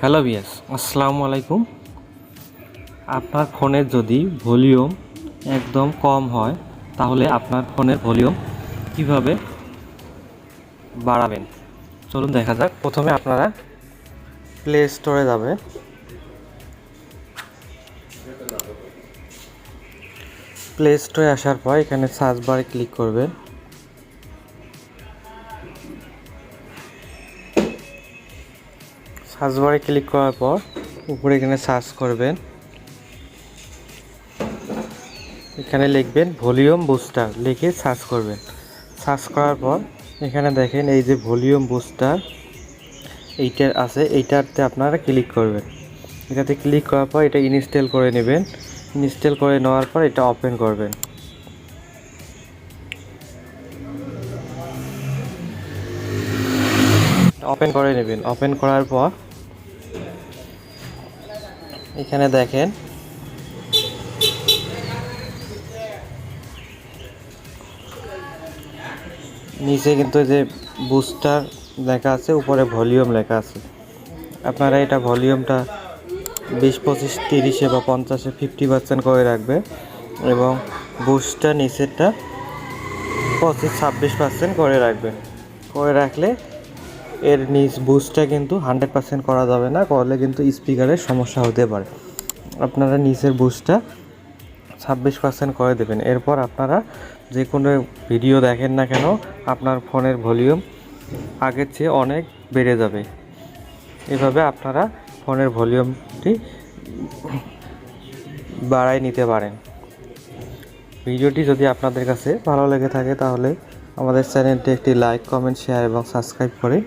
Hello বিয়াস, আসসালামু আলাইকুম। আপনার ফোনের যদি ভলিউম একদম কম হয়, তাহলে আপনার ফোনের ভলিউম কীভাবে বাড়াবেন? চলুন দেখা যাক। প্রথমে আপনারা প্লে স্টোরে যাবে। প্লে স্টোরে আসার পর এখানে সার্চ বারে ক্লিক করবেন। সার্চ বারে ক্লিক করার পর উপরে এখানে সার্চ করবেন। এখানে লিখবেন ভলিউম বুস্টার, লিখে সার্চ করবেন। সার্চ করার পর এখানে দেখেন এই যে ভলিউম বুস্টার, এইটার আছে, এইটাতে আপনারা ক্লিক করবেন। এটাতে ক্লিক করার পর এটা ইনস্টল করে নেবেন। ইনস্টল করে নেওয়ার পর এটা ওপেন করবেন। ওপেন করে নেবেন। ওপেন করার পর এখানে দেখেন। নিচে কিন্তু যে বুস্টার লেখা আছে, উপরে ভলিউম লেখা আছে। আপনারা এটা ভলিউমটা বিশ, পঁচিশ, তিরিশে বা পঞ্চাশে ফিফটি পার্সেন্ট করে রাখবে এবং বুস্টার নিচেরটা পঁচিশ, ছাব্বিশ পার্সেন্ট করে রাখবেন করে রাখলে এর নিচ বুস্টটা কিন্তু হান্ড্রেড পার্সেন্ট করা যাবে না, করলে কিন্তু স্পিকারের সমস্যা হতে পারে। আপনারা নিচের বুস্টটা ছাব্বিশ পার্সেন্ট করে দেবেন। এরপর আপনারা যে কোনো ভিডিও দেখেন না কেন, আপনার ফোনের ভলিউম আগের চেয়ে অনেক বেড়ে যাবে। এভাবে আপনারা ফোনের ভলিউমটি বাড়ায় নিতে পারেন। ভিডিওটি যদি আপনাদের কাছে ভালো লেগে থাকে তাহলে আমাদের চ্যানেলটি একটি লাইক কমেন্ট শেয়ার এবং সাবস্ক্রাইব করে